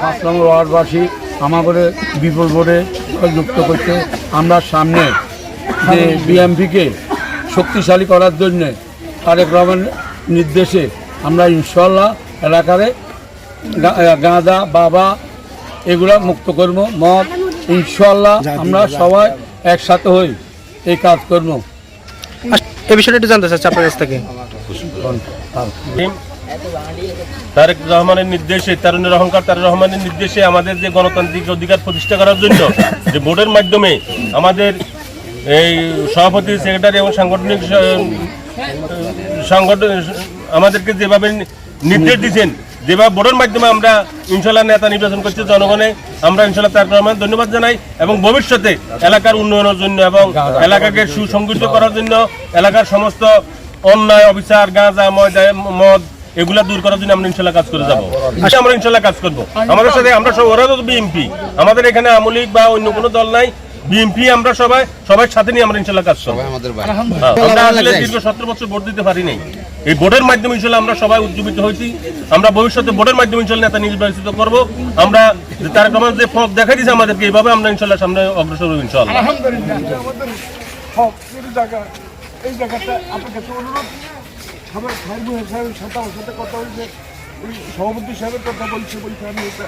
পাঁচ নম্বর ওয়ার্ডবাসী আমাদের বিপুল বোর্ডে যুক্ত করতে আমরা সামনে যে বিএমপিকে শক্তিশালী করার জন্য তারেক রহমান নির্দেশে আমরা ইনশাল্লাহ এলাকারে গাঁদা, বাবা এগুলা মুক্ত করব। মদ ইনশাল্লাহ আমরা সবাই একসাথে হই এই কাজ করব। এই বিষয়টা একটু জানতে চাচ্ছি আপনার কাছ থেকে। তারেক রহমানের নির্দেশে তারুণের অহংকার তারেক রহমানের নির্দেশে আমাদের যে গণতান্ত্রিক অধিকার প্রতিষ্ঠা করার জন্য যে বোর্ডের মাধ্যমে আমাদের এই সভাপতি, সেক্রেটারি এবং সাংগঠনিক সংগঠন আমাদেরকে যেভাবে নির্দেশ দিচ্ছেন যেভাবে বোর্ডের মাধ্যমে আমরা ইনশাল্লাহ নেতা নির্বাচন করছি, জনগণে আমরা ইনশাল্লাহ তারেক রহমান ধন্যবাদ জানাই এবং ভবিষ্যতে এলাকার উন্নয়নের জন্য এবং এলাকাকে সুসংগঠিত করার জন্য এলাকার সমস্ত অন্যায়, অবিচার, গাঁজা মদ এগুলা দূর করার জন্য আমরা ইনশাল্লাহ কাজ করে যাব। আমরা ইনশাল্লাহ কাজ করব। আমাদের সাথে আমরা সব ওরা তো বিএমপি আমাদের এখানে আমলিক বা অন্য কোনো দল নাই। বিএমপি আমরা সবাই সবাই সাথে নিয়ে আমরা ইনশাল্লাহ কাজ করব। হ্যাঁ, আমরা আসলে দীর্ঘ সতেরো বছর ভোট দিতে পারি নাই। এই ভোটের মাধ্যমে ইনশাল্লাহ আমরা সবাই উজ্জীবিত হয়েছি। আমরা ভবিষ্যতে ভোটের মাধ্যমে ইনশাল্লাহ নেতা নির্বাচিত করব। আমরা তারেক রহমান যে পথ দেখা দিয়েছে আমাদেরকে এইভাবে আমরা ইনশাল্লাহ সামনে অগ্রসর হব ইনশাল্লাহ। আলহামদুলিল্লাহ আমাদের সব কিছু জায়গা এই জায়গাটা আপনার কাছে অনুরোধ সবাই ভাই বোনের সাহেবের সাথে আমার সাথে কথা হয়েছে সভাপতি সাহেবের কথা বলছে বলছে আমি এটা